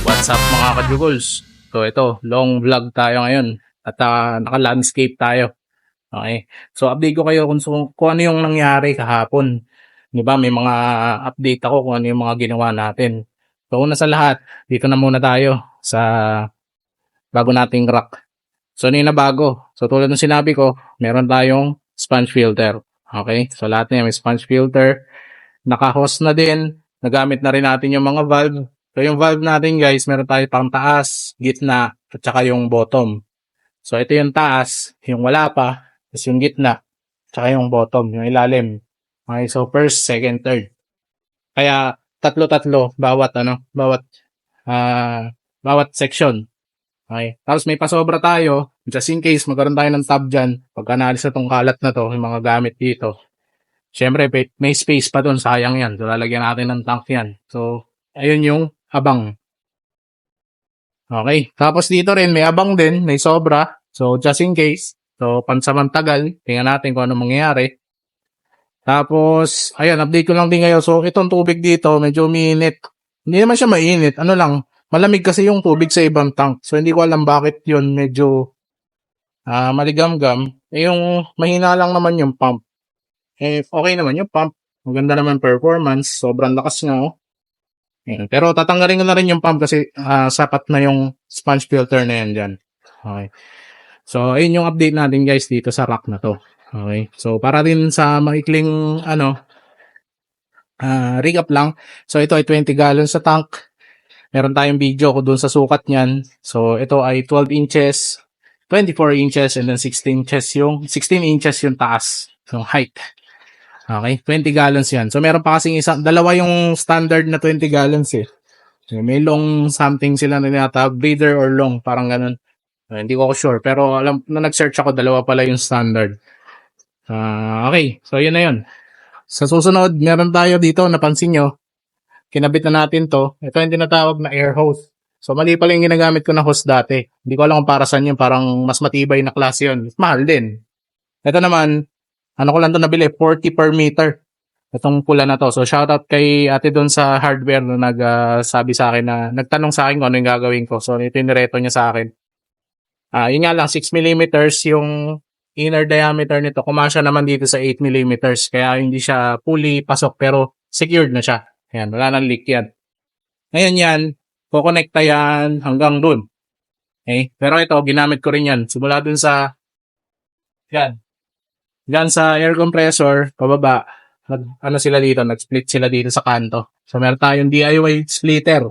What's up mga kajugols? So ito, long vlog tayo ngayon at ah, naka-landscape tayo. Okay. So update ko kayo kung, kung ano yung nangyari kahapon. Di ba? May mga update ako kung ano yung mga ginawa natin. So una sa lahat, dito na muna tayo sa bago nating rack. So ano yung nabago? So tulad ng sinabi ko, meron tayong sponge filter. Okay? So lahat na yan may sponge filter. Naka-host na din. Nagamit na rin natin yung mga valve. So yung valve natin guys, meron tayo pang taas, gitna, at saka yung bottom. So ito yung taas, yung wala pa, tapos yung gitna, tsaka yung bottom, yung ilalim. Okay, so first, second, third. Kaya tatlo-tatlo bawat ano, bawat ah bawat section. Okay. Tapos may pasobra tayo, just in case magkaroon tayo ng tab dyan, pagka naalis na tong kalat na to, yung mga gamit dito. Siyempre, may space pa doon, sayang yan. So, lalagyan natin ng tank yan. So, ayun yung abang. Okay. Tapos dito rin, may abang din, may sobra. So, just in case. So, pansamantagal, tingnan natin kung ano mangyayari. Tapos, ayan, update ko lang din ngayon. So, itong tubig dito, medyo umiinit. Hindi naman siya mainit. Ano lang, malamig kasi yung tubig sa ibang tank. So, hindi ko alam bakit yun medyo ah maligam-gam. Eh, yung mahina lang naman yung pump. Eh, okay naman yung pump. Maganda naman performance. Sobrang lakas nga, oh. Ayan. Pero tatanggalin ko na rin yung pump kasi ah, sapat na yung sponge filter na yan dyan. Okay. So, ayun yung update natin guys dito sa rack na to. Okay. So, para din sa maikling, ano, ah recap lang. So, ito ay 20 gallons sa tank. Meron tayong video ko dun sa sukat niyan. So, ito ay 12 inches, 24 inches, and then 16 inches yung, 16 inches yung taas. Yung height. Okay, 20 gallons yan. So, meron pa kasing isang, dalawa yung standard na 20 gallons eh. May long something sila na tinatawag, breeder or long, parang ganun. Uh, hindi ko sure, pero alam, na nag-search ako, dalawa pala yung standard. Ah, okay, so yun na yun. Sa susunod, meron tayo dito, napansin nyo, kinabit na natin to. Ito yung tinatawag na air hose. So, mali pala yung ginagamit ko na hose dati. Hindi ko alam kung para saan yun, parang mas matibay na klase yun. Mahal din. Ito naman, ano ko lang to nabili, 40 per meter. Itong pula na to. So, shoutout kay ate doon sa hardware na nagsabi sa akin na, nagtanong sa akin kung ano yung gagawin ko. So, ito yung nireto niya sa akin. Ah, yun nga lang, 6 mm yung inner diameter nito. Kumasya naman dito sa 8 mm. Kaya hindi siya fully pasok pero secured na siya. Ayan, wala nang leak yan. Ngayon yan, kukonekta yan hanggang dun. Okay? Pero ito, ginamit ko rin yan. Simula dun sa, yan, Diyan sa air compressor, pababa, nag, ano sila dito, nag-split sila dito sa kanto. So, meron tayong DIY splitter.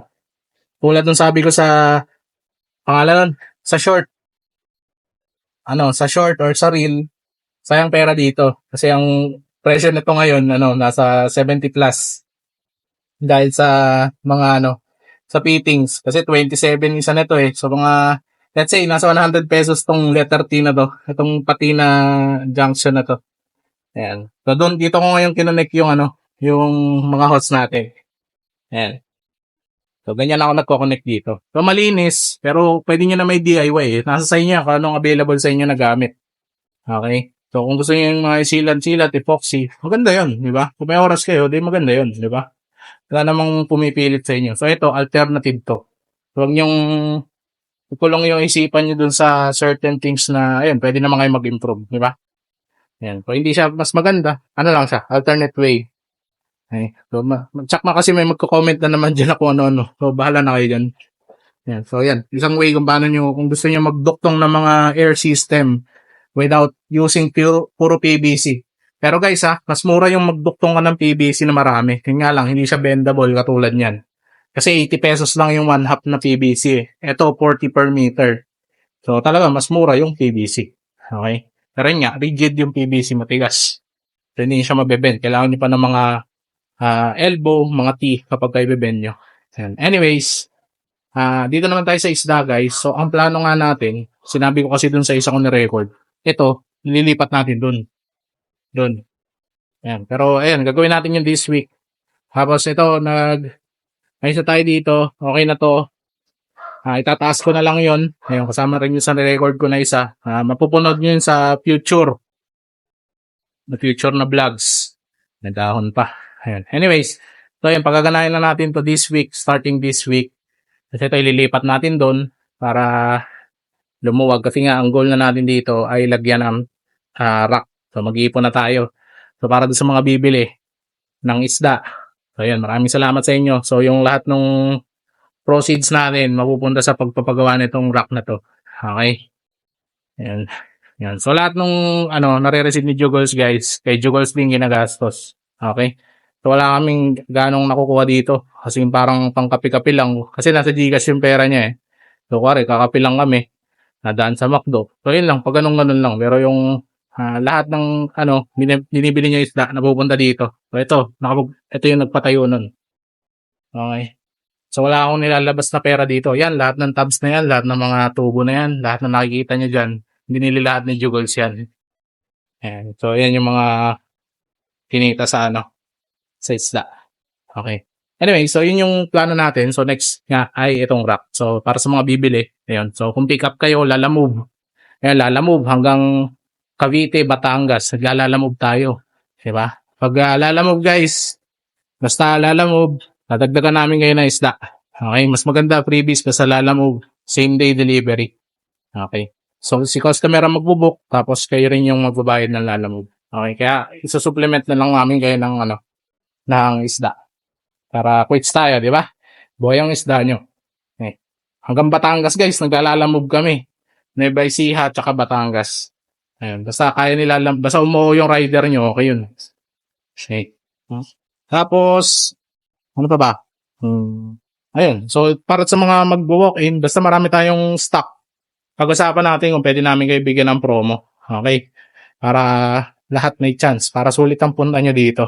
Tulad nung sabi ko sa, pangalan nun, sa short. Ano, sa short or sa reel, sayang pera dito. Kasi ang presyo nito ngayon, ano, nasa 70 plus. Dahil sa mga, ano, sa fittings. Kasi 27 isa nito eh. So, mga, let's say, nasa 100 pesos tong letter T na to. Itong pati na junction na to. Ayan. So, doon, dito ko ngayon kinonek yung ano, yung mga hots natin. Ayan. So, ganyan ako nagko-connect dito. So, malinis, pero pwede nyo na may DIY eh. Nasa sa inyo kung anong available sa inyo na gamit. Okay? So, kung gusto nyo yung mga silat-silat, epoxy, maganda yon di ba? Kung may oras kayo, di maganda yon di ba? Wala namang pumipilit sa inyo. So, ito, alternative to. Huwag nyong ikulong yung isipan nyo dun sa certain things na, ayun, pwede naman kayo mag-improve, di ba? Yan. Kung hindi siya mas maganda, ano lang siya, alternate way. Okay. So, ma- tsak ma kasi may magko-comment na naman dyan kung ano-ano. So, bahala na kayo dyan. Yan. So, yan. Isang way kung paano nyo, kung gusto nyo magduktong ng mga air system without using pure, puro PVC. Pero guys ha, mas mura yung magduktong ka ng PVC na marami. Kaya nga lang, hindi siya bendable katulad niyan. Kasi 80 pesos lang yung one half na PVC. Ito, 40 per meter. So, talaga, mas mura yung PVC. Okay? Pero yun nga, rigid yung PVC, matigas. So, hindi siya mabebend. Kailangan nyo pa ng mga ah, elbow, mga T kapag kayo bebend nyo. Ayan. Anyways, ah dito naman tayo sa isda, guys. So, ang plano nga natin, sinabi ko kasi dun sa isa ko ni-record, ito, nililipat natin dun. Dun. Ayan. Pero, ayan, gagawin natin yung this week. Tapos ito, nag, ayos na tayo dito. Okay na to. Ah, itataas ko na lang yon. Ayun, kasama rin yung sa record ko na isa. Ah, mapupunod nyo yun sa future. Na future na vlogs. Nagdahon pa. Ayun. Anyways, so yun, pagaganahin na natin to this week, starting this week. Kasi ito ililipat natin doon para lumuwag. Kasi nga, ang goal na natin dito ay lagyan ng ah, rack. So, mag-iipon na tayo. So, para doon sa mga bibili ng isda. So, yan. Maraming salamat sa inyo. So, yung lahat ng proceeds natin mapupunta sa pagpapagawa nitong rack na to. Okay? Yan. Yan. So, lahat nung ano, nare-receive ni Juggles, guys, kay Juggles din ginagastos. Okay? So, wala kaming ganong nakukuha dito. Kasi parang pangkapi-kapi lang. Kasi nasa Gcash yung pera niya eh. So, kuwari, kakapi lang kami. Nadaan sa McDo. So, yun lang. Pag ganun ganun lang. Pero yung ah, lahat ng ano, bini- binibili niya isda, napupunta dito. So, ito. Nakapag, ito yung nagpatayo nun. Okay. So, wala akong nilalabas na pera dito. Yan, lahat ng tabs na yan, lahat ng mga tubo na yan, lahat na nakikita niyo dyan, binili lahat ni Juggles yan. Ayan. So, yan yung mga kinita sa ano, sa isda. Okay. Anyway, so yun yung plano natin. So next nga ay itong rack. So para sa mga bibili, ayun. So kung pick up kayo, lalamove. Ayan, lalamove hanggang Cavite, Batangas. Lalamove tayo. Diba? Pag uh, guys, basta lalamove, dadagdagan namin kayo ng isda. Okay, mas maganda freebies pa sa lalamove. Same day delivery. Okay. So si customer ang magbubuk, tapos kayo rin yung magbabayad ng lalamove. Okay, kaya isa-supplement na lang namin kayo ng ano, ng isda. Para quits tayo, di ba? Buhay ang isda nyo. Okay. Hanggang Batangas guys, naglalalamove kami. Nueva Ecija, tsaka Batangas. Ayun, basta kaya nila, lam- basta umuo yung rider nyo, okay yun. Okay. Hmm. Tapos, ano pa ba? Hmm. Ayun, so para sa mga mag-walk-in, basta marami tayong stock. Pag-usapan natin kung pwede namin kayo bigyan ng promo. Okay? Para lahat may chance. Para sulit ang punta nyo dito.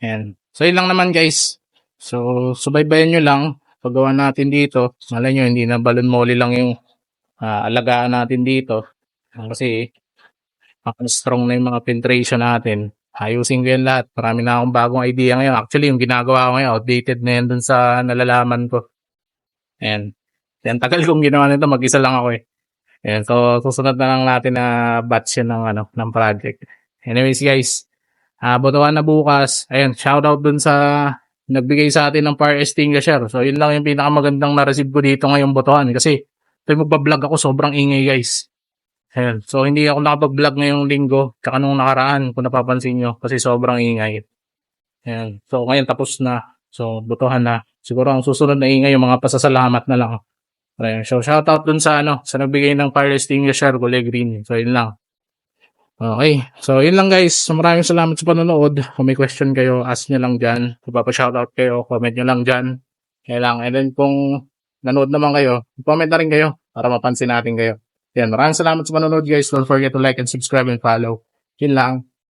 Ayan. So, yun lang naman guys. So, subaybayan nyo lang. Paggawa natin dito. Malay nyo, hindi na balon molly lang yung ah, alagaan natin dito. Kasi, ang strong na yung mga filtration natin. Ayusin ko yan lahat. Marami na akong bagong idea ngayon. Actually, yung ginagawa ko ngayon, outdated na yan dun sa nalalaman ko. Ayan. Yan, tagal kong ginawa nito. Mag-isa lang ako eh. Ayan, so susunod na lang natin na batch yun ng, ano, ng project. Anyways guys, Ah, botohan na bukas. Ayun, shoutout dun sa nagbigay sa atin ng fire extinguisher. So, yun lang yung pinakamagandang na-receive ko dito ngayong botohan. Kasi, yung magbablog ako, sobrang ingay guys. Ayun. So, hindi ako nakapag-vlog ngayong linggo, tsaka nung nakaraan, kung napapansin nyo, kasi sobrang ingay. Ayun. So, ngayon tapos na. So, botohan na. Siguro ang susunod na ingay, yung mga pasasalamat na lang. Ayun. So, shoutout dun sa, ano, sa nagbigay ng fire extinguisher, Gule Green. So, yun lang. Okay. So, yun lang guys. Maraming salamat sa panonood. Kung may question kayo, ask nyo lang dyan. Kung papashoutout kayo, comment nyo lang dyan. Kaya lang. And then, kung nanood naman kayo, comment na rin kayo para mapansin natin kayo. Yan. Maraming salamat sa panonood guys. Don't forget to like and subscribe and follow. Yun lang.